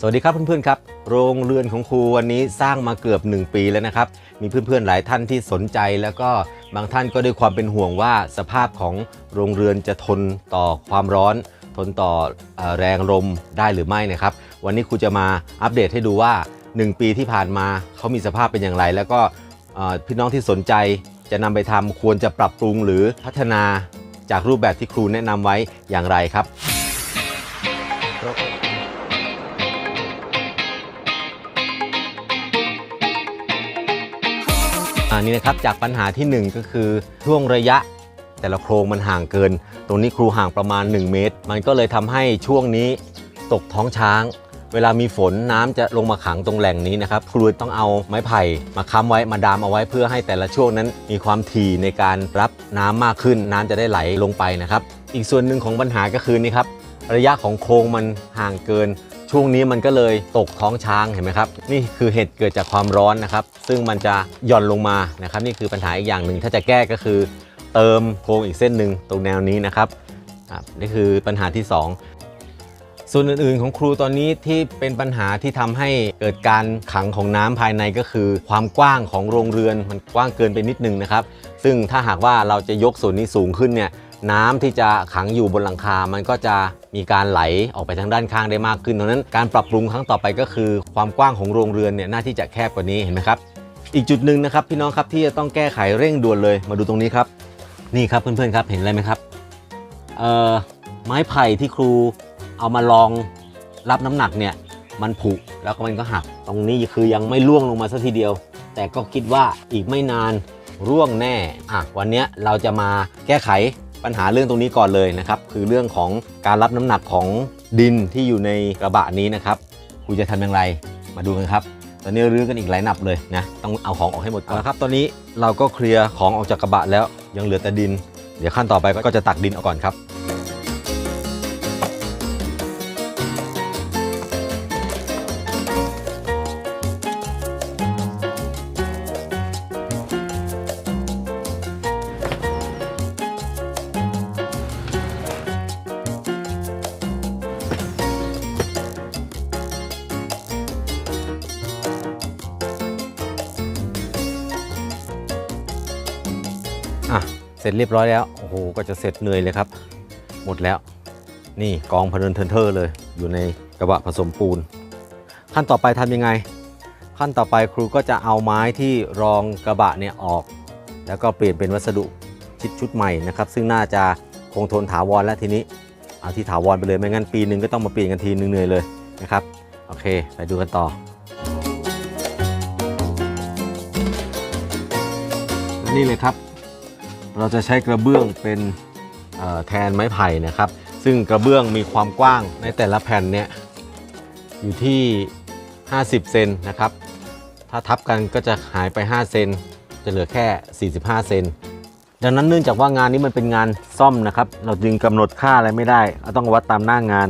สวัสดีครับเพื่อนๆครับ โรงเรือนของครูวันนี้สร้างมาเกือบ 1 ปีแล้วนะครับ มีเพื่อนๆหลายท่านที่สนใจแล้วก็บางท่านก็ด้วยความเป็นห่วงว่าสภาพของโรงเรือนจะทนต่อความร้อน ทนต่อแรงลมได้หรือไม่นะครับ วันนี้ครูจะมาอัปเดตให้ดูว่า 1 ปีที่ผ่านมาเขามีสภาพเป็นอย่างไร แล้วก็พี่น้องที่สนใจจะนำไปทำควรจะปรับปรุงหรือพัฒนาจากรูปแบบที่ครูแนะนำไว้อย่างไรครับ อันนี้นะครับจากปัญหาทีหนึ่1 ก็คือช่วงระยะ แต่ละโครงมันห่างเกิน ตรงนี้ครูห่างประมาณ 1 เมตร มันก็เลยทำให้ช่วงนี้ตกท้องช้าง เวลามีฝนน้ำจะลงมาขังตรงแหล่งนี้นะครับ ครูต้องเอาไม้ไผ่มาค้ำไว้มาดามเอาไว้เพื่อให้แต่ละช่วงนั้นมีความถี่ในการรับน้ำมากขึ้น น้ำจะได้ไหลลงไปนะครับ อีกส่วนหนึ่งของปัญหาก็คือนี่ครับระยะของโครงมันห่างเกิน ช่วงนี้มันก็เลยตกท้องช้างเห็นไหมครับ นี่คือเหตุเกิดจากความร้อนนะครับ ซึ่งมันจะหย่อนลงมานะครับ นี่คือปัญหาอีกอย่างหนึ่งถ้าจะแก้ก็คือ เติมโครงอีกเส้นหนึ่งตรงแนวนี้นะครับนี่คือปัญหาที่ 2ส่วนอื่นๆของครูตอนนี้ที่เป็นปัญหาที่ทำให้เกิดการขังของน้ำภายในก็คือ ความกว้างของโรงเรือนมันกว้างเกินไปนิดนึงนะครับ ซึ่งถ้าหากว่าเราจะยกส่วนนี้สูงขึ้นเนี่ย น้ำที่จะขังอยู่บนหลังคา มันก็จะมีการไหลออกไปทางด้านข้างได้มากขึ้นดังนั้นการปรับปรุงครั้งต่อไปก็คือ ความกว้างของโรงเรือนเนี่ยน่าที่จะแคบกว่านี้เห็นไหมครับ อีกจุดหนึ่งนะครับพี่น้องครับที่จะต้องแก้ไขเร่งด่วนเลย มาดูตรงนี้ครับ นี่ครับเพื่อนๆครับเห็นอะไรไหมครับเอ่อไม้ไผ่ที่ครูเอามาลองรับน้ำหนักเนี่ยมันผุแล้วก็มันก็หัก ตรงนี้คือยังไม่ร่วงลงมาสักทีเดียว แต่ก็คิดว่าอีกไม่นานร่วงแน่อะวันนี้เราจะมาแก้ไข ปัญหาเรื่องตรงนี้ก่อนเลยนะครับ คือเรื่องของการรับน้ำหนักของดินที่อยู่ในกระบะนี้นะครับคุณจะทำอย่างไรมาดูกันครับ ตอนนี้รื้อกันอีกหลายหนับเลยนะต้องเอาของออกให้หมดก่อนแล้วครับตอนนี้เราก็เคลียร์ของออกจากกระบะแล้วยังเหลือแต่ดิน เดี๋ยวขั้นต่อไปก็จะตักดินออกก่อนครับ ร็จเรียบร้อยแล้ว โอ้โห ก็จะเสร็จเหนื่อยเลยครับ หมดแล้ว นี่กองพเนินเทินเทอร์เลย อยู่ในกระบะผสมปูน ขั้นต่อไปทำยังไง ขั้นต่อไปครูก็จะเอาไม้ที่รองกระบะเนี่ยออก แล้วก็เปลี่ยนเป็นวัสดุชิดชุดใหม่นะครับ ซึ่งน่าจะคงทนถาวรแล้วทีนี้ เอาที่ถาวรไปเลย ไม่งั้นปีหนึ่งก็ต้องมาเปลี่ยนกันทีนึงเหนื่อยเลยนะครับ โอเค ไปดูกันต่อนี่เลยครับ เราจะใช้กระเบื้องเป็นแทนไม้ไผ่นะครับ ซึ่งกระเบื้องมีความกว้างในแต่ละแผ่นเนี่ยอยู่ที่ 50 เซนนะครับ ถ้าทับกันก็จะหายไป 5 เซนจะเหลือแค่ 45 เซนดังนั้นเนื่องจากว่างานนี้มันเป็นงานซ่อมนะครับ เราจึงกำหนดค่าอะไรไม่ได้ เราต้องวัดตามหน้างาน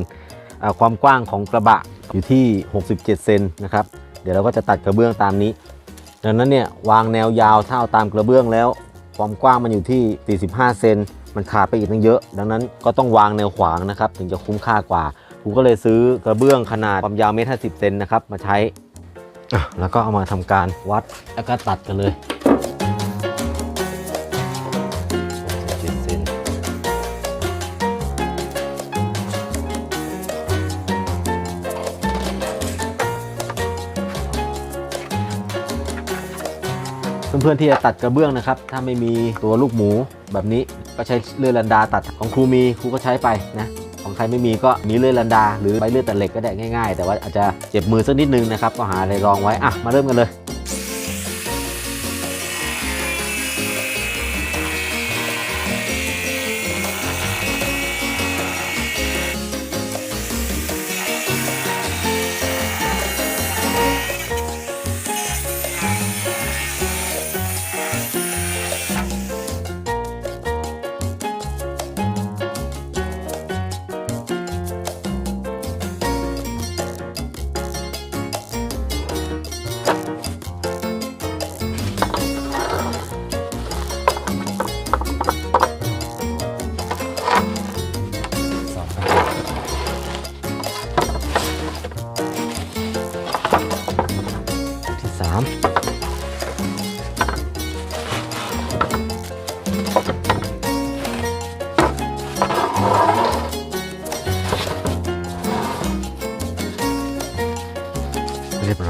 ความกว้างของกระบะอยู่ที่ 67 เซนนะครับ เดี๋ยวเราก็จะตัดกระเบื้องตามนี้ ดังนั้นเนี่ยวางแนวยาวถ้าเอาตามกระเบื้องแล้ว ความกว้างมันอยู่ที่ 45 เซน มันขาดไปอีกตั้งเยอะ ดังนั้นก็ต้องวางแนวขวางนะครับ ถึงจะคุ้มค่ากว่า ผมก็เลยซื้อกระเบื้องขนาดความยาวเมตรห้าสิบเซนนะครับ มาใช้อะแล้วก็เอามาทำการวัดแล้วก็ตัดกันเลย เพื่อนๆที่จะตัดกระเบื้องนะครับ ถ้าไม่มีตัวลูกหมูแบบนี้ก็ใช้เลื่อยลันดาตัดของครูมีครูก็ใช้ไปนะของใครไม่มีก็มีเลื่อยลันดา หรือใบเลื่อยตัดเหล็กก็ได้ง่าย ๆ แต่ว่าอาจจะเจ็บมือสักนิดนึงนะครับก็หาอะไรรองไว้อะมาเริ่มกันเลย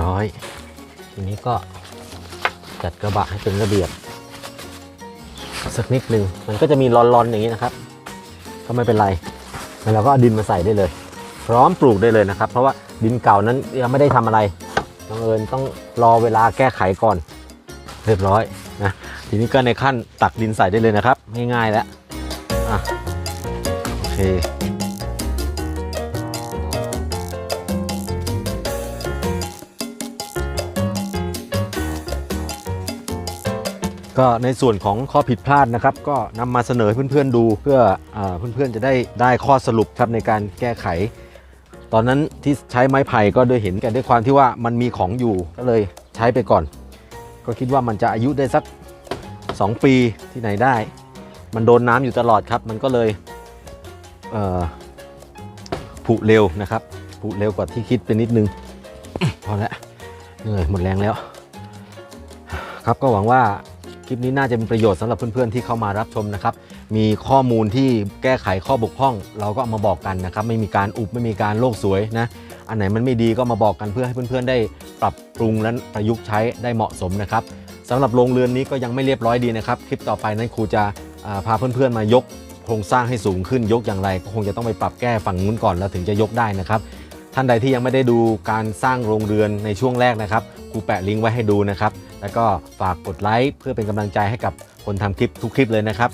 ้อย ทีนี้ก็จัดกระบะให้เป็นระเบียบ สักนิดหนึ่งมันก็จะมีรอนๆอย่างนี้นะครับ ก็ไม่เป็นไรแล้วเราก็เอาดินมาใส่ได้เลย พร้อมปลูกได้เลยนะครับ เพราะว่าดินเก่านั้นยังไม่ได้ทำอะไรน้องเอิญต้องรอเวลาแก้ไขก่อน เรียบร้อยนะทีนี้ก็ในขั้นตักดินใส่ได้เลยนะครับง่ายๆแล้วอะโอเค ก็ในส่วนของข้อผิดพลาดนะครับ ก็นำมาเสนอเพื่อนๆดูเพื่ออเพื่อนๆจะได้ได้ข้อสรุปครับในการแก้ไข ตอนนั้นที่ใช้ไม้ไผ่ก็โดยเห็นกันด้วยความที่ว่ามันมีของอยู่ก็เลยใช้ไปก่อน ก็คิดว่ามันจะอายุได้สัก 2 ปีที่ไหนได้ มันโดนน้ำอยู่ตลอดครับ มันก็เลยเออผุเร็วนะครับผุเร็วกว่าที่คิดไปนิดนึงพอแล้วเหนื่อยหมดแรงแล้ว ครับก็หวังว่า คลิปนี้น่าจะเป็นประโยชน์สำหรับเพื่อนๆที่เข้ามารับชมนะครับ มีข้อมูลที่แก้ไขข้อบกพร่อง เราก็เอามาบอกกันนะครับ ไม่มีการอุบไม่มีการโลกสวยนะ อันไหนมันไม่ดีก็มาบอกกันเพื่อให้เพื่อนๆ ได้ปรับปรุงและประยุกต์ใช้ได้เหมาะสมนะครับสำหรับโรงเรือนนี้ก็ยังไม่เรียบร้อยดีนะครับ คลิปต่อไปนั้นครูจะพาเพื่อนๆมายกโครงสร้างให้สูงขึ้นยกอย่างไร ก็คงจะต้องไปปรับแก้ฝั่งนู้นก่อนแล้วถึงจะยกได้นะครับท่านใดที่ยังไม่ได้ดูการสร้างโรงเรือนในช่วงแรกนะครับครูแปะลิงก์ไว้ให้ดูนะครับ แล้วก็ฝากกดไลค์เพื่อเป็นกำลังใจให้กับคนทำคลิปทุกคลิปเลยนะครับ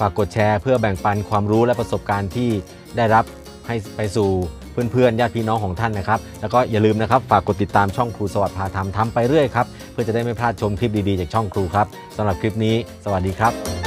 ฝากกดแชร์เพื่อแบ่งปันความรู้และประสบการณ์ที่ได้รับให้ไปสู่เพื่อนๆญาติพี่น้องของท่านนะครับ แล้วก็อย่าลืมนะครับ ฝากกดติดตามช่องครูสวัสดิ์พาทำทำไปเรื่อยครับ เพื่อจะได้ไม่พลาดชมคลิปดีๆจากช่องครูครับสำหรับคลิปนี้ สวัสดีครับ